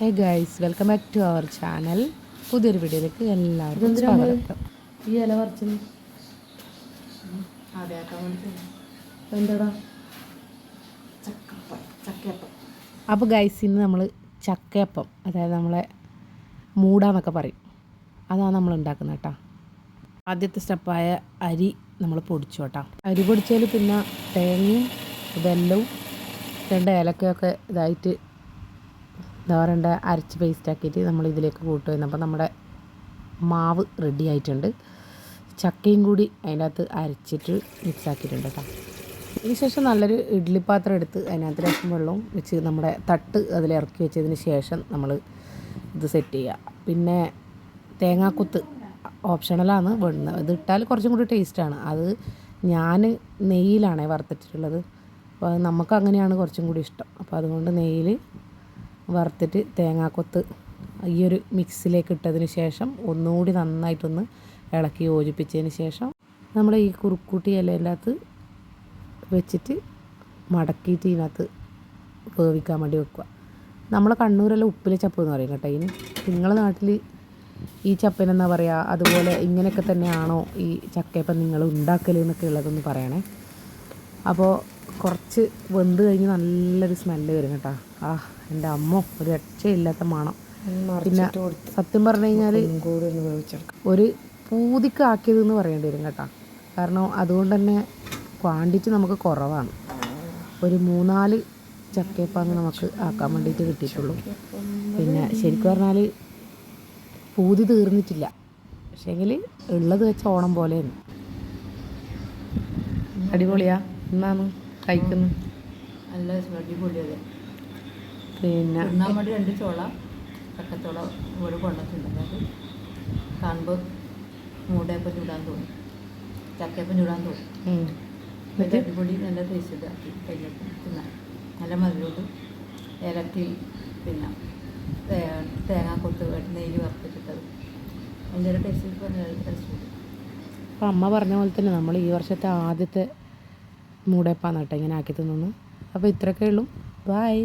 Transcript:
Hey guys welcome back to our channel പുതിയൊരു വീഡിയോയിലേക്ക് എല്ലാവർക്കും സ്വാഗതം. ഈ ഇല പറിച്ചത്. എന്താടാ അപ്പോൾ ഗൈസ് ഇന്ന് നമ്മൾ ചക്കയപ്പം അതായത് നമ്മളെ മൂടാന്നൊക്കെ പറയും. അതാണ് നമ്മൾ ഉണ്ടാക്കുന്നത് കേട്ടോ. ആദ്യത്തെ സ്റ്റെപ്പായ അരി നമ്മൾ പൊടിച്ചു കേട്ടോ. അരി പൊടിച്ചാൽ പിന്നെ തേങ്ങയും വെല്ലവും രണ്ട് ഏലക്കയൊക്കെ ഇതായിട്ട് എന്താ അരച്ച് പേസ്റ്റാക്കിയിട്ട് നമ്മൾ ഇതിലേക്ക് കൂട്ടുമായിരുന്നു അപ്പോൾ നമ്മുടെ മാവ് റെഡി ആയിട്ടുണ്ട്. ചക്കയും കൂടി അതിന്റെ അകത്ത് അരച്ചിട്ട് മിക്സ് ആക്കിയിട്ടുണ്ട് കേട്ടോ. അതിനുശേഷം ശേഷം നല്ലൊരു ഇഡ്ഡലി പാത്രം എടുത്ത് അതിനകത്ത് രസം വെള്ളവും വെച്ച് നമ്മുടെ തട്ട് അതിൽ ഇറക്കി വെച്ചതിന് ശേഷം നമ്മൾ ഇത് സെറ്റ് ചെയ്യുക. പിന്നെ തേങ്ങാക്കുത്ത് ഓപ്ഷണലാണ് വേണ്ടുന്നത് ഇത് ഇട്ടാൽ കുറച്ചും കൂടി ടേസ്റ്റാണ് അത് ഞാൻ നെയ്യിലാണേ വറുത്തിട്ടുള്ളത് അപ്പോൾ നമുക്ക് അങ്ങനെയാണ് കുറച്ചും കൂടി ഇഷ്ടം. അപ്പോൾ അതുകൊണ്ട് നെയ്യിൽ വറുത്തിട്ട് തേങ്ങാക്കൊത്ത് ഈ ഒരു മിക്സിലേക്ക് ഇട്ടതിന് ശേഷം ഒന്നുകൂടി നന്നായിട്ടൊന്ന് ഇളക്കി യോജിപ്പിച്ചതിന് ശേഷം നമ്മൾ ഈ കുറുക്കൂട്ടി ഇലയിന്റെ അകത്ത് വെച്ചിട്ട് മടക്കിയിട്ട് ഇതിനകത്ത് വേവിക്കാൻ വേണ്ടി വെക്കുക. നമ്മളെ കണ്ണൂരെല്ലാം ഉപ്പിലെ ചപ്പ് എന്ന് പറയും കേട്ടോ ഇതിന്. നിങ്ങളെ നാട്ടിൽ ഈ ചപ്പനെന്നാ പറയുക അതുപോലെ ഇങ്ങനെയൊക്കെ തന്നെയാണോ ഈ ചക്കയപ്പം നിങ്ങൾ ഉണ്ടാക്കൽ എന്നൊക്കെ ഉള്ളതെന്ന് പറയണേ. അപ്പോൾ കുറച്ച് വെന്ത് കഴിഞ്ഞ് നല്ലൊരു സ്മെല്ല് വരും കേട്ടോ. ആ എന്റെ അമ്മ ഒരു രക്ഷയില്ലാത്ത മണം. പിന്നെ സത്യം പറഞ്ഞു കഴിഞ്ഞാൽ ഒരു പൂതിക്ക് ആക്കിയതെന്ന് പറയേണ്ടി വരും കേട്ടോ. കാരണം അതുകൊണ്ട് തന്നെ ക്വാണ്ടിറ്റി നമുക്ക് കുറവാണ്. ഒരു മൂന്നാൽ ചക്കയപ്പാങ് നമുക്ക് ആക്കാൻ വേണ്ടിയിട്ട് കിട്ടിയിട്ടുള്ളൂ. പിന്നെ ശരിക്കും പറഞ്ഞാൽ പൂതി തീർന്നിട്ടില്ല. പക്ഷേങ്കിൽ ഉള്ളത് വെച്ച ഓണം പോലെയാണ്. അടിപൊളിയാ. എന്നാണ് കഴിക്കുന്നു? നല്ല അടിപൊളിയത് പിന്നെ ഒന്നാമടി രണ്ട് ചോള ചക്കച്ചോള ഒരു കൊണ്ടിട്ടുണ്ട് അത് കാണുമ്പോൾ മൂടയപ്പം ചൂടാൻ തോന്നും. ചക്കയപ്പം ചൂടാൻ തോന്നും. ചട്ടിപ്പൊടി നല്ല ടേസ്റ്റ് ഇതാക്കി തിന്നാൻ. നല്ല മധുരമുണ്ട് ഇലക്കി പിന്നെ തേ- തേങ്ങാക്കൊത്ത് നെയ്യ് വറുത്തിട്ടത് അതിന്റെ ഒരു ടേസ്റ്റ് ടേസ്റ്റ് അപ്പം അമ്മ പറഞ്ഞ പോലെ തന്നെ നമ്മൾ ഈ വർഷത്തെ ആദ്യത്തെ മൂടേപ്പാന്ന് കേട്ടോ ഇങ്ങനെ ആക്കി തിന്നു അപ്പോൾ ഇത്രയൊക്കെ ഉള്ളൂ. ബായ്